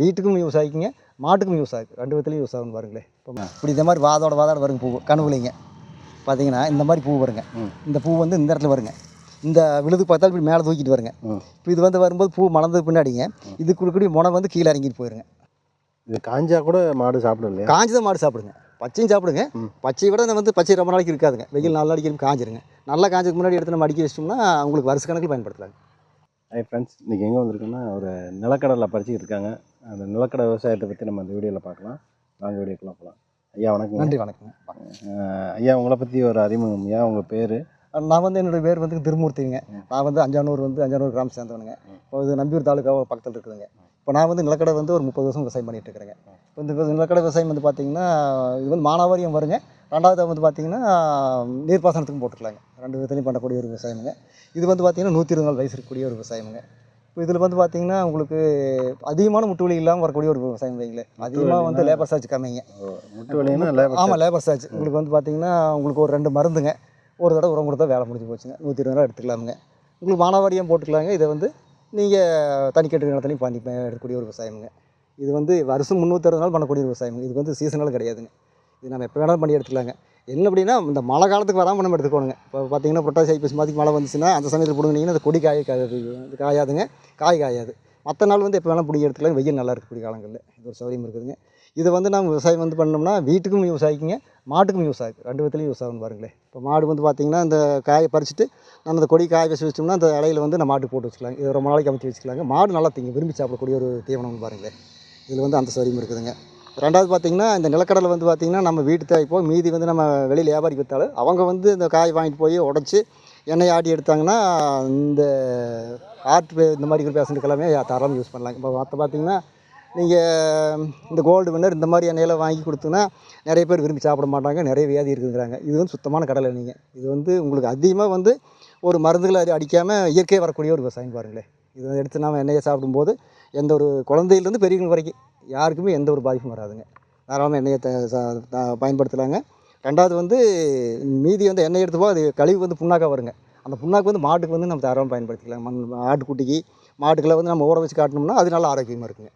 வீட்டுக்கும் யூஸ் ஆகிக்குங்க மாட்டுக்கும் யூஸ் ஆகுது ரெண்டு விதத்துலையும் யூஸ் ஆகும் பாருங்களேன் இப்போ இப்படி இந்த மாதிரி வாதோட வாதோட வருங்க பூ கனவுலைங்க பார்த்தீங்கன்னா இந்த மாதிரி பூ வருங்க. இந்த பூ வந்து இந்த இடத்துல வருங்க. இந்த விழுது பார்த்தாலும் இப்படி மேலே தூக்கிட்டு வருங்க. இப்போ இது வந்து வரும்போது பூ மலர்ந்தது பின்னாடிங்க இது கொடுக்கக்கூடிய முனை வந்து கீழே இறங்கிட்டு போயிருங்க. இது காஞ்சா கூட மாடு சாப்பிடும் இல்லையா? காஞ்சதை மாடு சாப்பிடுங்க. பச்சையும் சாப்பிடுங்க. பச்சையை விட வந்து பச்சை ரொம்ப நாளைக்கு இருக்காதுங்க. வெயில் நாலு நாளைக்கு காஞ்சிருங்க. நல்லா காஞ்சதுக்கு முன்னாடி எடுத்து நம்ம அடிக்க வச்சிட்டோம்னா உங்களுக்கு வருஷ கணக்கில் பயன்படுத்தலாங்க. ஹை ஃப்ரெண்ட்ஸ் இன்றைக்கி எங்கே வந்திருக்கோன்னா ஒரு நிலக்கடலை பறிச்சுக்கிட்டு இருக்காங்க. அந்த நிலக்கடலை விவசாயத்தை பற்றி நம்ம அந்த வீடியோவில் பார்க்கலாம். வாங்க வீடியோக்கெலாம் போகலாம் ஐயா வணக்கம் நன்றி வணக்கங்க ஐயா உங்களை பற்றி ஒரு அறிமுகம். ஐயா உங்கள் பேர்? நான் வந்து என்னோட பேர் வந்து திருமூர்த்திங்க. நான் வந்து அஞ்சானூர் வந்து அஞ்சானூர் கிராமம் சேர்ந்தவனுங்க. இப்போ இது நம்பியூர் தாலுக்கா பக்கத்தில் இருக்குதுங்க. இப்போ நான் வந்து நிலக்கடை வந்து ஒரு முப்பது வருஷம் விவசாயம் பண்ணிட்டு இருக்கிறேங்க இப்போ இந்த நிலக்கடை விவசாயம் வந்து பார்த்தீங்கன்னா இது வந்து மானாவாரியம் வருங்க. ரெண்டாவது வந்து பார்த்தீங்கன்னா நீர்ப்பாசனத்துக்கும் போட்டுக்கலாங்க. ரெண்டு விதத்துலையும் பண்ணக்கூடிய ஒரு விவசாயமுங்க. இது வந்து பார்த்தீங்கன்னா நூற்றி இருபது நாள் வயசு இருக்கக்கூடிய ஒரு விவசாயமுங்க. இப்போ இதில் வந்து பார்த்தீங்கன்னா உங்களுக்கு அதிகமான முட்டு வலி இல்லாமல் வரக்கூடிய ஒரு விவசாயம் வைங்களேன். அதிகமாக வந்து லேபர் சார்ஜ் கம்மிங்க. முட்டு வலின்னா ஆமாம் லேபர் சார்ஜ் உங்களுக்கு வந்து பார்த்தீங்கன்னா உங்களுக்கு ஒரு ரெண்டு மருந்துங்க. ஒரு தடவை உரம் கொடுத்தா வேலை முடிஞ்சு போச்சுங்க. நூற்றி இருபது ரூபா எடுத்துக்கலாமுங்க. உங்களுக்கு மானாவாரியம் போட்டுக்கலாங்க. இதை வந்து நீங்கள் தனிக்கட்டு நிலத்துலையும் பண்ணி எடுக்கக்கூடிய ஒரு விவசாயமுங்க. இது வந்து வருஷம் முந்நூற்றறுபது நாள் பண்ணக்கூடிய ஒரு இது வந்து சீசனல் கிடையாதுங்க. இது நம்ம எப்போ வேணாலும் பண்ணி எடுத்துக்கலாங்க. என்ன அப்படின்னா இந்த மழை காலத்துக்கு வராமல் நம்ம எடுத்துக்கோணுங்க. இப்போ பார்த்தீங்கன்னா புரட்டாசி ஐப்பசி மாதிரி மழை வந்துச்சுன்னா அந்த சமயத்தில் பிடுங்கினீங்கன்னா அந்த கொடி காய காயாது. காயாதுங்க. காய் காயாது. மற்ற நாள் வந்து எப்போ வேணாலும் பிடிங்க எடுத்துக்கலாம் வெயில் நல்லா இருக்கக்கூடிய காலங்களில் இது ஒரு சௌகரியம் இருக்குதுங்க. இதை வந்து நம்ம விவசாயம் வந்து பண்ணோம்னா வீட்டுக்கும் யூஸ் ஆகிக்குங்க மாட்டுக்கும் யூஸ் ஆகுது. ரெண்டு விதத்துலையும் யூஸ் ஆகும் பாருங்களேன். இப்போ மாடு வந்து பார்த்திங்கன்னா இந்த காயை பறிச்சுட்டு நம்ம அந்த கொடி காய வச்சு வச்சோம்னா அந்த இலையில வந்து நம்ம மாட்டுக்கு போட்டு வச்சுக்கலாம் இது ரொம்ப நாளைக்கு அமைச்சு வச்சுக்கலாங்க. மாடு நல்லா திங்க விரும்பி சாப்பிடக்கூடிய ஒரு தீவனம் பாருங்களேன். இதில் வந்து அந்த சௌரியம் இருக்குதுங்க. ரெண்டாவது பார்த்திங்கன்னா இந்த நிலக்கடலை வந்து பார்த்திங்கன்னா நம்ம வீட்டு தேவைப்போ மீதி வந்து நம்ம வெளியில் வியாபாரிக்கு விற்றாலும் அவங்க வந்து இந்த காய் வாங்கிட்டு போய் உடச்சி எண்ணெய் ஆட்டி எடுத்தாங்கன்னா இந்த ஆர்ட் இந்த மாதிரி இருக்கிற பேஷண்ட்டுக்கு எல்லாமே தாராளமாக யூஸ் பண்ணலாம் இப்போ மற்ற பார்த்திங்கன்னா நீங்கள் இந்த கோல்டு வின்னர் இந்த மாதிரி எண்ணெயில் வாங்கி கொடுத்தோன்னா நிறைய பேர் விரும்பி சாப்பிட மாட்டாங்க நிறைய வியாதி இருக்குங்கிறாங்க. இது வந்து சுத்தமான கடலை நீங்கள் இது வந்து உங்களுக்கு அதிகமாக வந்து ஒரு மருந்துகளை அது அடிக்காமல் இயற்கையாக வரக்கூடிய ஒரு விவசாயம் பாருங்களேன் இதை எடுத்து நாம் எண்ணெயை சாப்பிடும்போது எந்த ஒரு குழந்தையிலேருந்து பெரியவங்க வரைக்கும் யாருக்குமே எந்த ஒரு பாதிப்பும் வராதுங்க. தாராளமாக எண்ணெயை பயன்படுத்தலாங்க. ரெண்டாவது வந்து மீதி வந்து எண்ணெய் எடுத்துப்போம் அது கழிவு வந்து புண்ணாக்காக வருங்க. அந்த புண்ணாக்கு வந்து மாட்டுக்கு வந்து நம்ம தாராளமாக பயன்படுத்திக்கலாம். மண் ஆட்டுக்குட்டிக்கு மாட்டுக்கெல்லாம் வந்து நம்ம ஊற வச்சு காட்டினோம்னா அது நல்லா ஆரோக்கியமாக இருக்குங்க.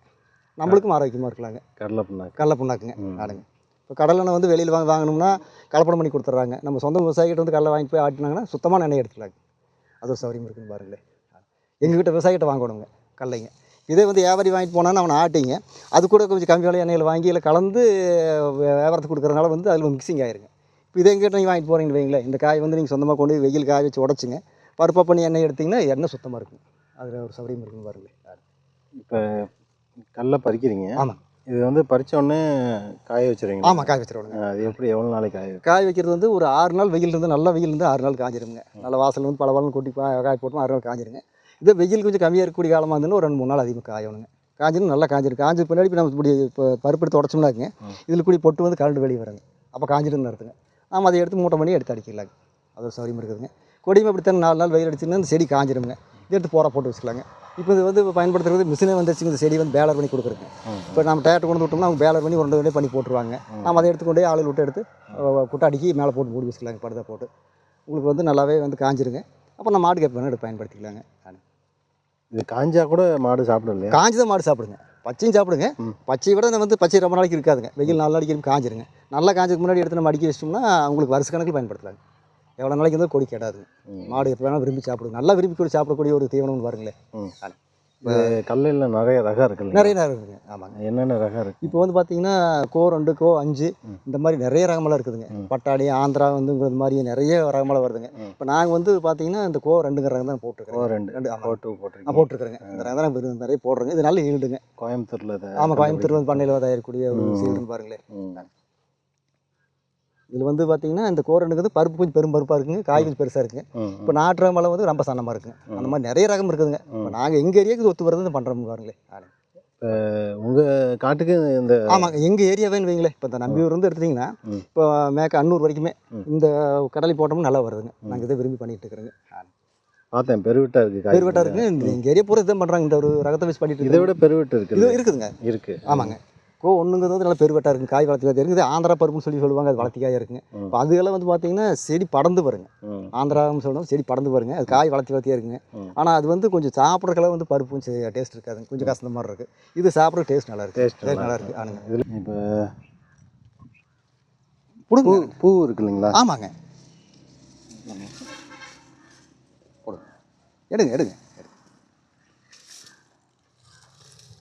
நம்மளுக்கும் ஆரோக்கியமாக இருக்கலாங்க. கடலை புண்ணாக்கு. கடலை புண்ணாக்குங்க. ஆடுங்க. இப்போ கடலெண்ணெய் வந்து வெளியில் வாங்க வாங்கணும்னா கலப்படம் பண்ணி கொடுத்துட்றாங்க நம்ம சொந்த விவசாயிகிட்ட வந்து கடலை வாங்கிட்டு போய் ஆட்டினாங்கன்னா சுத்தமான எண்ணெய் எடுத்துக்கலாங்க. அது ஒரு சௌகரியம் இருக்குன்னு பாருங்களேன் எங்ககிட்ட விவசாயிகிட்ட வாங்கணுங்க கடலைங்க. இதே வந்து வியாபாரி வாங்கிட்டு போனான்னு அவனை ஆட்டிங்க. அது கூட கொஞ்சம் கம்மி விலை எண்ணெயில் வாங்கி இல்லை கலந்து வியாபாரத்துக்கு கொடுக்குறனால வந்து அதில் மிக்சிங் ஆயிருங்க. இப்போ இதே எங்கிட்ட நீங்கள் வாங்கிட்டு போகிறீங்கன்னு வைங்களேன் இந்த காய் வந்து நீங்கள் சொந்தமாக கொண்டு வெயில் காய வச்சு உடச்சிங்க. பருப்பா பண்ணி எண்ணெய் எடுத்திங்கன்னா எண்ணெய் சுத்தமாக இருக்கும் அதில் ஒரு சௌகரியம் இருக்குன்னு பாருங்களேன் இப்போ கடலை பறிக்கிறீங்க. ஆமாம் இது வந்து பறிச்ச உடனே காய வச்சுருவீங்க. ஆமாம் காய் வச்சிருவாங்க அது எப்படி எவ்வளோ நாளைக்கு காய? காய் வைக்கிறது வந்து ஒரு ஆறு நாள் வெயில் இருந்து நல்ல வெயில் இருந்து ஆறு நாள் காஞ்சிருங்க நல்ல வாசல் வந்து பல பழம் கொட்டி காய் போட்டோம் ஆறு நாள் காஞ்சிருங்க. இதே வெயில் கொஞ்சம் கம்மியாக இருக்கக்கூடிய காலமாக இருந்துன்னு ஒரு ரெண்டு மூணு நாள் அதிகமாக காயணுங்க. காஞ்சிரும் நல்லா காஞ்சிரும். காஞ்ச பின்னாடி இப்போ நம்ம இப்படி இப்போ பருப்பு எடுத்து உடச்சோம்னாக்குங்க இதில் கூடி பொட்டு வந்து கரண்டு வெளியே வருங்க. அப்போ காஞ்சிருன்னு அர்த்தங்க. நாம் அதை எடுத்து மூட்டை பண்ணி எடுத்து அடிக்கலாங்க. அது ஒரு சௌகரியம் இருக்குதுங்க. கொடியும் அப்படித்தான் நாலு நாள் வெயில் அடிச்சுன்னா அந்த செடி காஞ்சிருங்க இதை எடுத்து போரா போட்டு வச்சுக்கலாங்க. இப்போ இது வந்து பயன்படுத்துறது மிஷினே வந்துருச்சுங்க இந்த செடி வந்து பேலர் பண்ணி கொடுக்குறதுங்க ம். இப்போ நம்ம டேரக்ட் கொண்டு விட்டோம்னா அவங்க பேலர் பண்ணி உருண்டை உருண்டை பண்ணி போட்டுருவாங்க. நம்ம அதை எடுத்து கொண்டு போய் ஆளுகள் விட்டு எடுத்து குட்டை அடுக்கி மேலே போட்டு மூடி வச்சுக்கலாங்க படுதா போட்டு. உங்களுக்கு வந்து நல்லாவே வந்து காஞ்சிருங்க. அப்போ நம்ம மாட்டுக்கு எப்போ வேணால் எடுத்து பயன்படுத்திக்கலாங்க. இது காஞ்சா கூட மாடு சாப்பிடும் இல்லையா? காஞ்சதான் மாடு சாப்பிடுங்க. பச்சையும் சாப்பிடுங்க. பச்சையை விட வந்து பச்சை ரொம்ப நாளைக்கு இருக்காதுங்க. வெயில் நாலு நாளைக்கு காஞ்சிருங்க. நல்லா காஞ்சதுக்கு முன்னாடி எடுத்து நம்ம அடிக்க வச்சிட்டோம்னா உங்களுக்கு வருஷ கணக்கில் பயன்படுத்தலாங்க. எவ்வளோ நாளைக்கு இருந்தாலும் கொடி கேடாதுங்க ம். மாடு எப்போ வேணால் விரும்பி சாப்பிடுங்க. நல்லா விரும்பி கூட சாப்பிடக்கூடிய ஒரு தீவனம்னு பாருங்களேன். கடலையில் நிறைய ரகம் இருக்குல்ல நிறைய நேரம் இருக்குங்க ஆமாங்க. என்னென்ன ரகம் இருக்கு? இப்போ வந்து பார்த்தீங்கன்னா கோ ரெண்டு கோ அஞ்சு. இந்த மாதிரி நிறைய ரகமெல்லாம் இருக்குதுங்க. ம். பட்டாணி ஆந்திரா வந்து இந்த மாதிரி நிறைய ரகமெல்லாம் வருதுங்க. இப்போ நாங்கள் வந்து பார்த்தீங்கன்னா இந்த கோ ரெண்டுங்கிற ரகம் தான் போட்டிருக்கோம் ரெண்டு. ரெண்டு போட்டு போட்டிருக்கிறேங்க. இந்த ரகம் தான் நிறைய போடுறோங்க. இது நல்ல ஈல்டுங்க. கோயம்புத்தூர்ல ஆமாம் கோயம்புத்தூர் வந்து பண்ணையில் தயாரிக்கக்கூடிய ஒரு. சீல்டுன்னு பாருங்களேன். இதில் வந்து பார்த்தீங்கன்னா இந்த கோ ரெண்டுக்கு வந்து பருப்பு கொஞ்சம் பெரும் பருப்பாக இருக்குங்க காய் கொஞ்சம் பெருசாக இருக்குங்க. இப்போ நாட்டு ரகமெல்லாம் வந்து ரொம்ப சன்னமாக இருக்குங்க. அந்த மாதிரி நிறைய ரகம் இருக்குதுங்க. இப்போ நாங்கள் எங்கள் ஏரியாவுக்கு ஒத்து வரது பண்ணுறோம் பாருங்களேன் உங்க காட்டுக்கு இந்த ஆமாங்க எங்கள் ஏரியாவேன்னு வைங்களேன். இப்போ இந்த நம்பியூர் வந்து எடுத்துட்டிங்கன்னா ம். இப்போ மேக்க அன்னூர் வரைக்குமே. இந்த கடலை போட்டோம்னா நல்லா வருதுங்க. நாங்கள் இதை விரும்பி பண்ணிட்டு இருக்கிறோங்க. பார்த்தேன் பெருவிட்டா இருக்கு காய். பேர்வட்டா இருக்குங்க. இந்த எங்கள் ஏரியா பூரா இதான் பண்ணுறாங்க இந்த ஒரு ரகத்தை வச்சு பண்ணிட்டு இதை. விட பெருவிட்டு இது இருக்கு இருக்குதுங்க. இருக்கு. ஆமாங்க. கோ ஒன்றுங்கிறது வந்து நல்லா பெருவட்டாக இருக்குங்க. காய் வளர்த்தி வளர்த்தி இருக்குது. ஆந்திரா பருப்புன்னு சொல்லி சொல்லுவாங்க. அது வளர்த்தி காயாக இருக்குங்க. இப்போ அதுக்கெல்லாம் வந்து பார்த்தீங்கன்னா செடி படர்ந்து வருங்க. ஆந்திரான்னு சொல்லணும் செடி படர்ந்து வருங்க. அது காய் வளர்த்தி வளர்த்தியாக இருக்குங்க. ஆனால் அது வந்து கொஞ்சம் சாப்பிட்றதுக்கெல்லாம் வந்து பருப்பும் டேஸ்ட் இருக்காதுங்க. கொஞ்சம் கசந்த மாதிரி இருக்குது இது சாப்பிட்ற டேஸ்ட் நல்லா இருக்கு. டேஸ்ட் நல்லா இருக்கு. ஆனுங்க. இப்போ பூ கொடுங்க பூ இருக்கு இல்லைங்களா? ஆமாங்க. எடுங்க எடுங்க எடுங்க.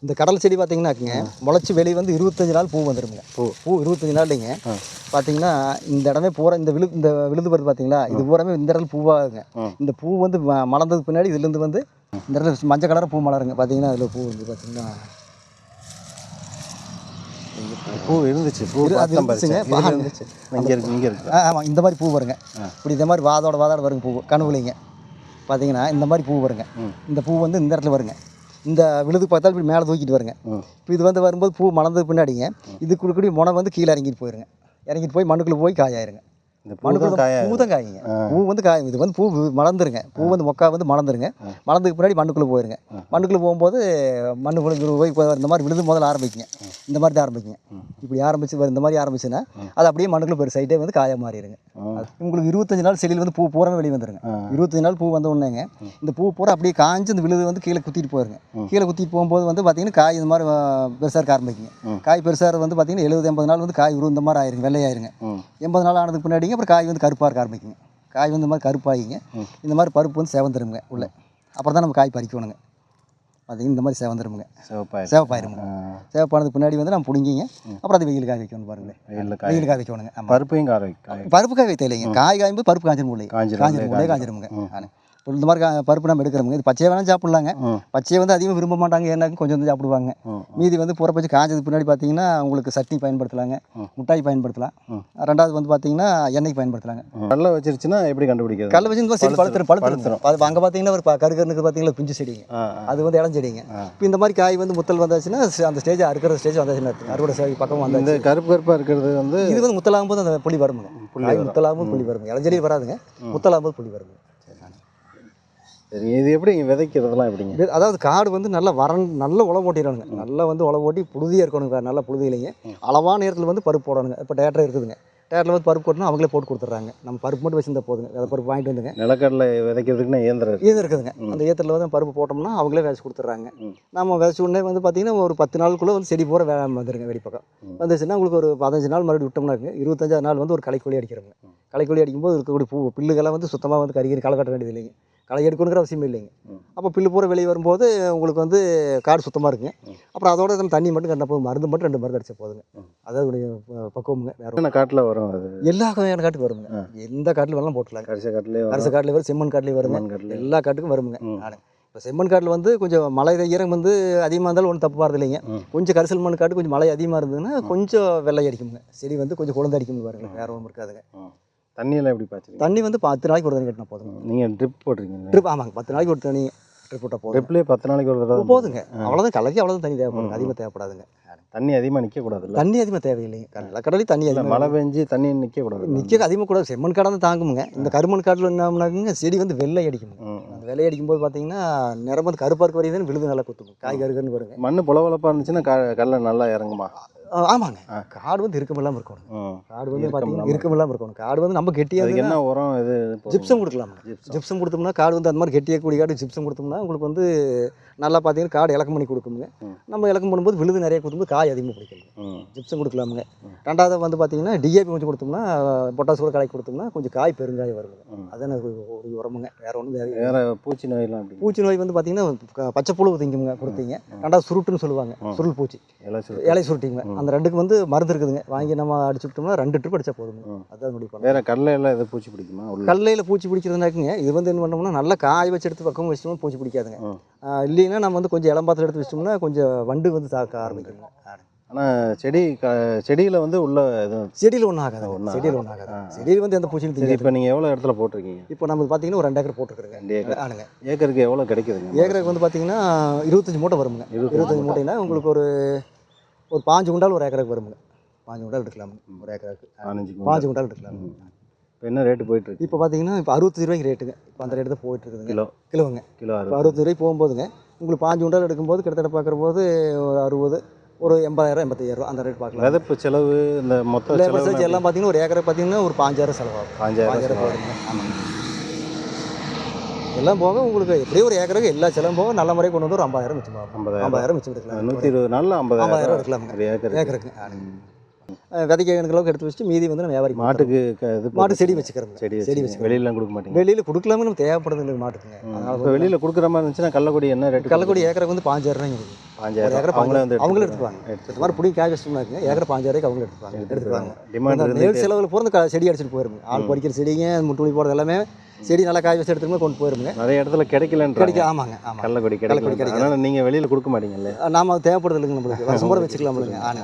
இந்த கடல் செடி பார்த்தீங்கன்னாக்குங்க முளைச்சி வெளியே வந்து இருபத்தஞ்சு நாள் பூ வந்துருங்க பூ. பூ இருபத்தஞ்சு நாள்லைங்க ஆ. பார்த்தீங்கன்னா இந்த இடமே பூரா இந்த விழு இந்த விழுது வருது பார்த்தீங்களா? இது பூராமே இந்த இடத்துல பூவாகுங்க. இந்த பூ வந்து மலர்ந்ததுக்கு பின்னாடி இதுலேருந்து வந்து இந்த இடத்துல மஞ்சள் கலர் பூ மலருங்க. பார்த்தீங்கன்னா அதில் பூ வந்து பார்த்தீங்கன்னா பூ இருந்துச்சு. பூ அது இருந்துச்சுங்க. இருந்துச்சு இங்கே இருக்கு இங்கே இருக்கு. ஆமாம் இந்த மாதிரி பூ வருங்க. இப்படி இந்த மாதிரி வாதோட வாதோட வருங்க பூ. கனவுலிங்க. பார்த்தீங்கன்னா இந்த மாதிரி பூ வருங்க. இந்த பூ வந்து இந்த இடத்துல வருங்க. இந்த விழுது பார்த்தாலும் இப்படி மேலே தூக்கிட்டு வருங்க. இப்போ இது வந்து வரும்போது பூ மலர்ந்தது பின்னாடிங்க. இது கொடுக்கக்கூடிய முனை வந்து கீழே இறங்கிட்டு போயிருங்க. இறங்கிட்டு போய் மண்ணுக்குள்ளே போய் காயாயிருங்க. இந்த பூ தான் காயா பூ தான் காய்ங்க பூ வந்து காயும் இது வந்து பூ மலர்ந்துருங்க. பூ வந்து மொக்கா வந்து மலர்ந்துருங்க. மலர்ந்ததுக்கு பின்னாடி மண்ணுக்குள்ளே போயிருங்க. மண்ணுக்குள்ளே போகும்போது மண்ணுக்குள்ளே போய் இந்த மாதிரி விழுது முதல்ல ஆரம்பிக்குங்க. இந்த மாதிரி தான் ஆரம்பிக்குங்க. இப்படி ஆரம்பிச்சு இந்த மாதிரி ஆரம்பிச்சுன்னா அது அப்படியே மண்ணுக்குள்ளே போய் சைட்டே வந்து காய மாறிடுங்க. உங்களுக்கு இருபத்தஞ்சு நாள் செடியில் வந்து பூ பூராமே வெளியே வந்துருங்க. இருபத்தஞ்சு நாள் பூ வந்த உடனேங்க இந்த பூ பூரா அப்படியே காஞ்சு இந்த விழுது வந்து கீழே குத்திட்டு போயிருங்க. கீழே குத்திட்டு போகும்போது வந்து பார்த்தீங்கன்னா காய் இந்த மாதிரி பெருசாக இருக்க ஆரம்பிக்குங்க. காய் பெருசாக வந்து பார்த்தீங்கன்னா எழுபது எண்பது நாள் வந்து காய் உரு இந்த மாதிரி ஆயிருங்க. வெள்ளையாயிருங்க. எண்பது நாள் ஆனதுக்கு பின்னாடிங்க அப்புறம் காய் வந்து கருப்பாக இருக்க ஆரம்பிக்குங்க. காய் வந்து இந்த மாதிரி கருப்பாகிங்க இந்த மாதிரி பருப்பு வந்து செவந்துருங்க உள்ளே. அப்புறம் தான் நம்ம காய் பறிக்கணுங்க. பார்த்தீங்கன்னா இந்த மாதிரி செவந்துருமுங்க. சிவப்பாயிரம். சேவப்பாயிருங்க சேவப்பானதுக்கு பின்னாடி வந்து நம்ம பிடிங்கிங்க. அப்புறம் அது வெயில் காய வைக்கணும் பாருங்களேன் வெயில் காய வைக்கணுங்க. பருப்பையும் காய் பருப்பு காய் வைத்த இல்லைங்க காய் காயும்போது பருப்பு காஞ்சிரும் காஞ்சிரும். காஞ்சிருமுங்க. ஆனே. இந்த மாதிரி பருப்பு நம்ம எடுக்கிறோமுங்க இது பச்சையாக வேணாலும் சாப்பிட்லாங்க. பச்சையை வந்து அதிகமாக விரும்ப மாட்டாங்க ஏன்னாக்கும் கொஞ்சம் வந்து சாப்பிடுவாங்க. மீதி வந்து புறப்பச்சு காஞ்சதுக்கு பின்னாடி பார்த்தீங்கன்னா உங்களுக்கு சட்னி பயன்படுத்தலாங்க. மிட்டாய் பயன்படுத்தலாம். ரெண்டாவது வந்து பார்த்தீங்கன்னா எண்ணெய்க்கு பயன்படுத்தலாங்க. கடலை வச்சிருச்சுன்னா எப்படி கண்டுபிடிக்கிறது? கடல வச்சு இந்த மாதிரி செடி பழுத்துரும் பழுத்துரும் அது அங்கே பார்த்தீங்கன்னா ஒரு கருகருனுக்கு பார்த்தீங்கன்னா பிஞ்சு செடிங்க. அது வந்து இளம் செடிங்க. இப்போ இந்த மாதிரி காய் வந்து முத்தல் வந்தாச்சுன்னா அந்த ஸ்டேஜ் அறுக்கிற ஸ்டேஜ் வந்தாச்சுன்னா. அறுவடை ஸ்டேஜ் பக்கம் வந்தாச்சு. கருப்பு கருப்பாக இருக்கிறது வந்து இது வந்து முத்தலாகும் போது அந்த புளி வருமுங்க. முத்தலாகும் புளி வருங்க. இளஞ்செடி வராதுங்க. முத்தலாகும் போது புளி வருங்க. சரி இது எப்படி விதைக்கிறதுலாம் எப்படிங்க? அதாவது காடு வந்து நல்லா வறன் நல்ல உழவு ஓட்டிடணுங்க நல்லா வந்து உழவு ஓட்டி புழுதியாக இருக்கணுங்க நல்லா புழுதி இல்லைங்க அளவான நேரத்தில் வந்து பருப்பு போடணுங்க. இப்போ டேட்டர் இருக்குதுங்க. டேட்டரில் வந்து பருப்பு போட்டணும் அவங்களே போட்டு கொடுத்துட்றாங்க. நம்ம பருப்பு மட்டும் வச்சிருந்தா போதுங்க. அதை பருப்பு வாங்கிட்டு வந்துங்க. நிலக்கடலை விதைக்கிறதுக்குன்னு இயந்திரம் இது இருக்குதுங்க. அந்த ஏத்தரில் வந்து பருப்பு போட்டோம்னா அவங்களே விதைச்சு கொடுத்துட்றாங்க. நம்ம விதைச்ச உடனே வந்து பார்த்தீங்கன்னா ஒரு பத்து நாளுக்குள்ளே வந்து செடி பூரா வே வந்துருங்க வெளிப்பக்கம் ம். வந்துச்சுன்னா உங்களுக்கு ஒரு பதினஞ்சு நாள் மறுபடியும் விட்டோம்னா இருக்குங்க. இருபத்தஞ்சாவது நாள் வந்து ஒரு களைக்கொல்லி அடிக்கிறோங்க களைக்கொல்லி அடிக்கும்போது இருக்கக்கூடிய பூ பில்லுகள்லாம் வந்து சுத்தமாக வந்து கருகி களை கட்ட வேண்டியது இல்லைங்க களை எடுக்கணுங்கிற அவசியம் இல்லைங்க. அப்போ பில்லு பூரா வெளியே வரும்போது உங்களுக்கு வந்து காடு சுத்தமாக இருக்குங்க. அப்புறம் அதோட நம்ம தண்ணி மட்டும் கட்டின போதும். மருந்து மட்டும் ரெண்டு மருந்து அடிச்சா போதுங்க. அதாவது பக்குவமுங்க வேற காட்டில் வரும் அது? எல்லா வகையான காட்டுக்கு வருங்க. எந்த காட்டில் வேணாலும் போட்டுக்கலாங்க கரிச காட்டிலே அரசு காட்டில் வரும் செம்மண் காட்டிலையும் வருங்க. காட்டில் எல்லா காட்டுக்கும் ம். ஆனா இப்போ செம்மண் காட்டில் வந்து கொஞ்சம் மழை ஈரம் வந்து அதிகமாக இருந்தாலும் ஒன்றும் தப்பு பாருது இல்லைங்க. கொஞ்சம் கரிசல் மண் காட்டு கொஞ்சம் மழை அதிகமாக இருந்ததுன்னா கொஞ்சம் வெள்ளை அடிக்குங்க. செடி வந்து கொஞ்சம் குழந்தை அடிக்கும் பாருங்க. வேற ஒன்றும் இருக்காதுங்க. தண்ணியெல்லாம் எப்படி பாய்ச்சிருக்கீங்க தண்ணி வந்து பத்து நாளைக்கு ஒரு தண்ணி கட்டினா போதுங்க. நீங்கள் ட்ரிப் போட்டிருக்கீங்க ட்ரிப் ஆமாங்க. பத்து நாளைக்கு ஒரு தண்ணி ட்ரிப் விட்டால் போதும் ட்ரிப்லேயே பத்து நாளைக்கு ஒரு தடவை போதுங்க. அவ்வளோதான் கலக்கி அவ்வளோதான் தண்ணி தேவைப்படுங்க. அதிகமாக தேவைப்படாதுங்க. தண்ணி அதிகமாக நிற்கக்கூடாதுல்ல தண்ணி அதிகமாக தேவையில்லைங்க. நிலக்கடலையும் தண்ணி அதிகமாக மழை பெஞ்சு தண்ணி நிற்கக்கூடாது நிற்க அதிகமாக கூட செம்மண் காடை தான் தாங்குமுங்க. இந்த கருமண் காட்டில் என்னம்னாக்குங்க செடி வந்து வெள்ளை அடிக்குங்க. ம் அந்த வெள்ளை அடிக்கும்போது பார்த்தீங்கன்னா வந்து கருப்பாக இருக்க வரையும் விழுது நல்லா குத்துங்க. காய் கருகருன்னு வருங்க. மண் புலவலப்பாக இருந்துச்சுன்னா க கடலை நல்லா இறங்குமா? ஆமாங்க. காடு வந்து இறுக்கம் இல்லாமல் இருக்கணும். காடு வந்து பார்த்தீங்கன்னா இல்லாம இறுக்கம் இல்லாமல் இருக்கணும். காடு வந்து நம்ம கெட்டியாக அதுக்கு என்ன உரம் இது? ஜிப்சம் கொடுக்கலாம் ஜிப்சம். கொடுத்தோம்னா காடு வந்து அந்த மாதிரி கெட்டியாக கூடிய காடு ஜிப்சம் கொடுத்தோம்னா உங்களுக்கு வந்து நல்லா பார்த்தீங்கன்னா காடு இலக்கம் பண்ணி கொடுக்குங்க. நம்ம இலக்கம் பண்ணும்போது விழுது நிறைய கொடுக்கும்போது காய் அதிகமாக பிடிக்கணும் ஜிப்சம் கொடுக்கலாமுங்க. ரெண்டாவது வந்து பார்த்தீங்கன்னா டிஏபி கொஞ்சம் கொடுத்தோம்னா பொட்டாஸ் கூட கலக்கி கொடுத்தோம்னா கொஞ்சம் காய் பெருங்காயம் வருங்க. அதான் ஒரு உரமுங்க. வேற ஒன்றும் வேற பூச்சி நோயெல்லாம் பூச்சி நோய் வந்து பார்த்தீங்கன்னா பச்சை புழு திங்குங்க கொடுத்தீங்க. ரெண்டாவது சுருட்டுன்னு சொல்லுவாங்க. சுருள் பூச்சி. இலை சுருட்டிங்க. அந்த ரெண்டுக்கு வந்து மருந்து இருக்குதுங்க. வாங்கி நம்ம அடிச்சு விட்டோம்னா ரெண்டு ட்ரிப் அடிச்சா போதுங்க. ம். அதான் முடிவு பண்ணலாம் வேற கடலை எல்லாம் எதாவது பூச்சி பிடிக்குமா? கடலையில் பூச்சி பிடிக்கிறதுனாக்குங்க இது வந்து என்ன பண்ணோம்னா நல்லா காய வச்சு எடுத்து பக்கம் வச்சிட்டோம்னா பூச்சி பிடிக்காதுங்க. இல்லைன்னா நம்ம வந்து கொஞ்சம் இளம்பாத்தில் எடுத்து வச்சிட்டோம்னா கொஞ்சம் வண்டு வந்து தாக்க ஆரம்பிக்குங்க. ஆனால் செடி க செடியில் வந்து உள்ள எதுவும்? செடியில் ஒன்றும் ஆகாது ஒண்ணும் செடியில் ஒன்றும் ஆகாது. செடியில் வந்து எந்த பூச்சியும் தெரியாது. இப்போ நீங்கள் எவ்வளோ இடத்துல போட்டிருக்கீங்க? இப்போ நம்ம பார்த்தீங்கன்னா ஒரு ரெண்டு ஏக்கர் போட்டுருக்குறேங்க ரெண்டு ஏக்கர். ஆனுங்க ஏக்கருக்கு எவ்வளோ கிடைக்குதுங்க? ஏக்கருக்கு வந்து பார்த்தீங்கன்னா இருபத்தஞ்சி மூட்டை வருங்க. இருபத்தஞ்சு இருபத்தஞ்சி மூட்டைனா உங்களுக்கு ஒரு ஒரு பாஞ்சு குண்டால் ஒரு ஏக்கருக்கு வருங்க பாஞ்சு குண்டால் எடுக்கலாம். ஒரு ஏக்கருக்கு. பதினஞ்சு பாஞ்சு குண்டால் எடுக்கலாம். இப்போ என்ன ரேட்டு போயிட்டு இருக்கு இப்போ பார்த்தீங்கன்னா இப்போ அறுபத்தஞ்சு ரூபாய்க்கு ரேட்டுங்க இப்போ அந்த ரேட்டு தான் போயிட்டு இருக்குதுங்க கிலோ. கிலோங்க. கிலோ அறுபத்தஞ்சு ரூபாய்க்கு போகும்போதுங்க உங்களுக்கு பாஞ்சு குண்டால் எடுக்கும்போது கிட்டத்தட்ட பார்க்குற போது ஒரு அறுபது ஒரு எண்பதாயிரம் எண்பத்தையாயிரம் அந்த ரேட் பார்க்கலாம். விதப்பு செலவு இந்த மொத்த லேபர் சார்ஜ் எல்லாம் பார்த்தீங்கன்னா ஒரு ஏக்கரை பார்த்தீங்கன்னா ஒரு பாஞ்சாயிரம் செலவாகும். பாஞ்சாயிரம் பாஞ்சாயிரம் ஆமாங்க எல்லாம் போக உங்களுக்கு எப்படியும் ஒரு ஏக்கருக்கு எல்லா செலவும் போக நல்ல முறையாக கொண்டு வந்து ஒரு ஐம்பதாயிரம் மிச்சம் ஐம்பதாயிரம். ஐம்பதாயிரம் மிச்சம் எடுக்கலாம் நூற்றி இருபது நாளில் ஐம்பதாயிரம் ஒரு ஏக்கர் ஏக்கருக்கு. விதைக்க அளவுக்கு எடுத்து வச்சுட்டு மீதி வந்து நம்ம வியாபாரி மாட்டுக்கு இது மாட்டு செடி வச்சுக்கிறோம் செடி செடி வச்சு வெளியிலாம் கொடுக்க மாட்டீங்க. வெளியில் கொடுக்கலாமே நம்ம தேவைப்படுறது இல்லை மாட்டுக்குங்க அதனால இப்போ வெளியில் கொடுக்குற மாதிரி இருந்துச்சுன்னா கள்ளக்குடி என்ன ரேட்டு கள்ளக்குடி ஏக்கருக்கு வந்து பாஞ்சாயிரம் இருக்குது பாஞ்சாயிரம் ஏக்கரை அவங்களே வந்து அவங்களே எடுத்துப்பாங்க. இந்த மாதிரி பிடிக்கும் காய் வச்சுட்டோம்னாக்குங்க ஏக்கரை பாஞ்சாயிரம் அவங்களே எடுத்துப்பாங்க. எடுத்துப்பாங்க டிமாண்ட் செலவில் க- செடி அடிச்சிட்டு போயிருங்க. ஆள் பறிக்கிற செடிங்க முட்டுவலி போடுறது எல்லாமே செடி நல்லா காய் வச்சு எடுத்துட்டு கொண்டு போயிருங்க. நிறைய இடத்துல கிடைக்கலன்ற கிடைக்க ஆமாங்க ஆமாம் கள்ளக்குடி கள்ளக்குடி. அதனால நீங்கள் வெளியில் கொடுக்க மாட்டீங்கல்ல? நாம அது தேவைப்படுது இல்லைங்க நம்மளுக்கு. வருஷம் பூரா வச்சுக்கலாம் நம்மளுங்க ஆனா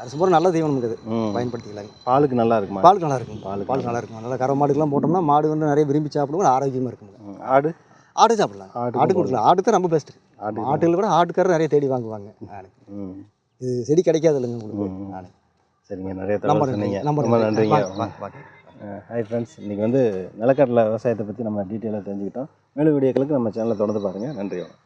வருஷம் பூரா நல்ல தீவனம் இருக்குது ம். பயன்படுத்திக்கலாங்க. பாலுக்கு நல்லா இருக்குமா? பாலுக்கு நல்லா இருக்கும். பாலுக்கு பால் நல்லா இருக்கும். நல்லா கரை மாடுக்கெல்லாம் போட்டோம்னா மாடு வந்து நிறைய விரும்பி சாப்பிடுவோம். ஆரோக்கியமாக இருக்குங்க ம். ஆடு? ஆடு சாப்பிடலாம். ஆடு கொடுக்கலாம். ஆடு தான் ரொம்ப பெஸ்ட்டு ஆடு ஆட்டுகள் கூட ஆட்டுக்காரர் நிறைய தேடி வாங்குவாங்க. இது செடி கிடைக்காது இல்லைங்க உங்களுக்கு. சரிங்க. நிறைய நம்பர் சொன்னீங்க. ரொம்ப நன்றிங்க. ஹாய் ஃப்ரெண்ட்ஸ் இன்றைக்கி வந்து நிலக்கடலை விவசாயத்தை பற்றி நம்ம டீட்டெயிலாக தெரிஞ்சுக்கிட்டோம். மேலும் வீடியோக்களுக்கு நம்ம சேனலை தொடர்ந்து பாருங்கள் நன்றி வணக்கம்